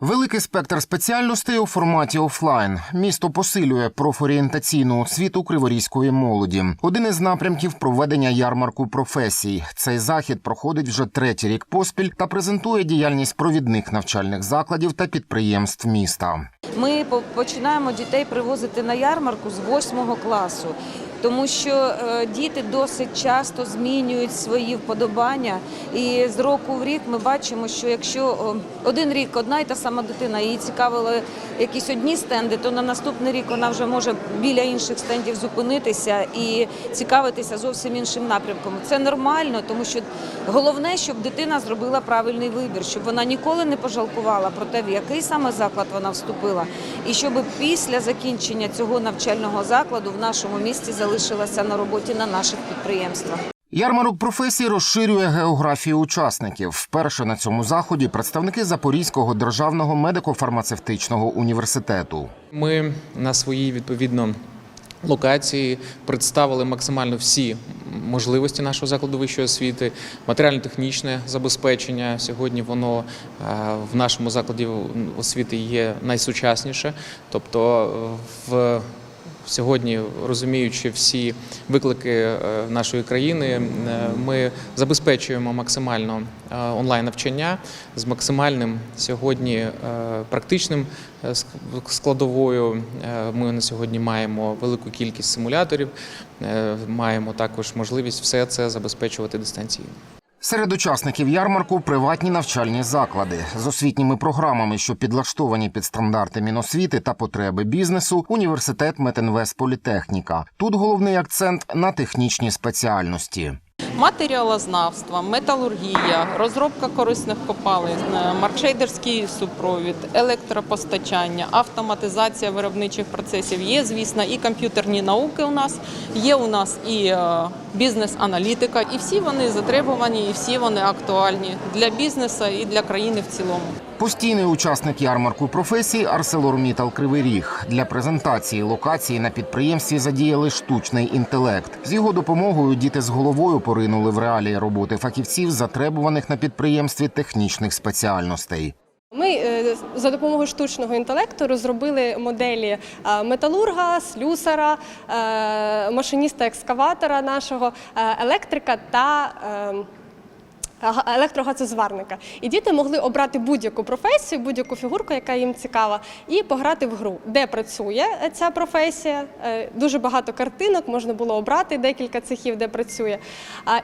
Великий спектр спеціальностей у форматі офлайн. Місто посилює профорієнтаційну освіту криворізької молоді. Один із напрямків проведення ярмарку професій. Цей захід проходить вже третій рік поспіль та презентує діяльність провідних навчальних закладів та підприємств міста. Ми починаємо дітей привозити на ярмарку з 8 класу, тому що е, діти досить часто змінюють свої вподобання. І з року в рік ми бачимо, що якщо один рік одна й та сама дитина її цікавили якісь одні стенди, то на наступний рік вона вже може біля інших стендів зупинитися і цікавитися зовсім іншим напрямком. Це нормально, тому що головне, щоб дитина зробила правильний вибір, щоб вона ніколи не пожалкувала про те, в який саме заклад вона вступила, і щоб після закінчення цього навчального закладу в нашому місті залишилася на роботі на наших підприємствах. Ярмарок професій розширює географію учасників. Вперше на цьому заході представники Запорізького державного медико-фармацевтичного університету. Ми на своїй відповідно локації представили максимально всі можливості нашого закладу вищої освіти, матеріально-технічне забезпечення. Сьогодні воно е, в нашому закладі освіти є найсучасніше, тобто е, в Сьогодні, розуміючи всі виклики е, нашої країни, е, ми забезпечуємо максимально е, онлайн навчання з максимальним сьогодні практичним складовою. Ми на сьогодні маємо велику кількість симуляторів, маємо також можливість все це забезпечувати дистанційно. Серед учасників ярмарку приватні навчальні заклади з освітніми програмами, що підлаштовані під стандарти Міносвіти та потреби бізнесу, університет Метинвестполітехніка. Тут головний акцент на технічні спеціальності. Матеріалознавство, металургія, розробка корисних копалин, е, маркшейдерський супровід, електропостачання, автоматизація виробничих процесів. Є, звісно, і комп'ютерні науки у нас, є у нас і е, бізнес-аналітика, і всі вони затребувані, і всі вони актуальні для бізнесу і для країни в цілому. Постійний учасник ярмарку професій ArcelorMittal Кривий Ріг. Для презентації локації на підприємстві задіяли штучний інтелект. З його допомогою діти з головою поринули в реалії роботи фахівців, затребуваних на підприємстві технічних спеціальностей. Ми е, за допомогою штучного інтелекту розробили моделі е, металурга, слюсара, е, машиніста екскаватора нашого, електрика та електрогазозварника. І діти могли обрати будь-яку професію, будь-яку фігурку, яка їм цікава, і пограти в гру, де працює ця професія. Е, Дуже багато картинок можна було обрати декілька цехів, де працює.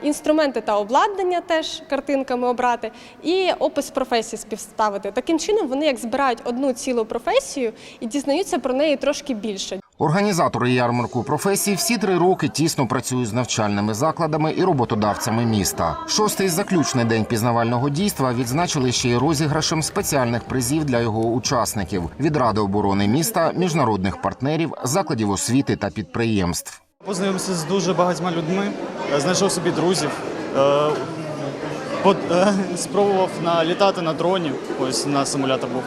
Інструменти та обладнання теж картинками обрати, і опис професії співставити. Таким чином вони як збирають одну цілу професію і дізнаються про неї трошки більше. Організатори ярмарку професій всі три роки тісно працюють з навчальними закладами і роботодавцями міста. Шостий заключний день пізнавального дійства відзначили ще й розіграшем спеціальних призів для його учасників від ради оборони міста, міжнародних партнерів, закладів освіти та підприємств. Познайомився з дуже багатьма людьми, е, знайшов собі друзів, е, е, спробував налітати на дроні, ось на симулятор був.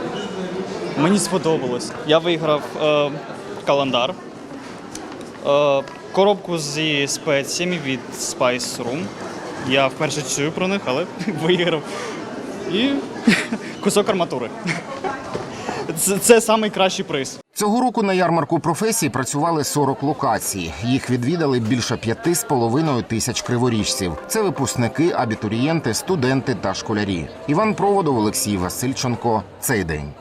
Мені сподобалось. Я виграв календар, е, коробку зі спеціями від Spice Room. Я вперше чую про них, але виграв. І кусок арматури. Це, це найкращий приз. Цього року на ярмарку професій працювали 40 локацій. Їх відвідали більше п'яти з половиною тисяч криворіжців. Це випускники, абітурієнти, студенти та школярі. Іван Проводов, Олексій Васильченко. Цей день.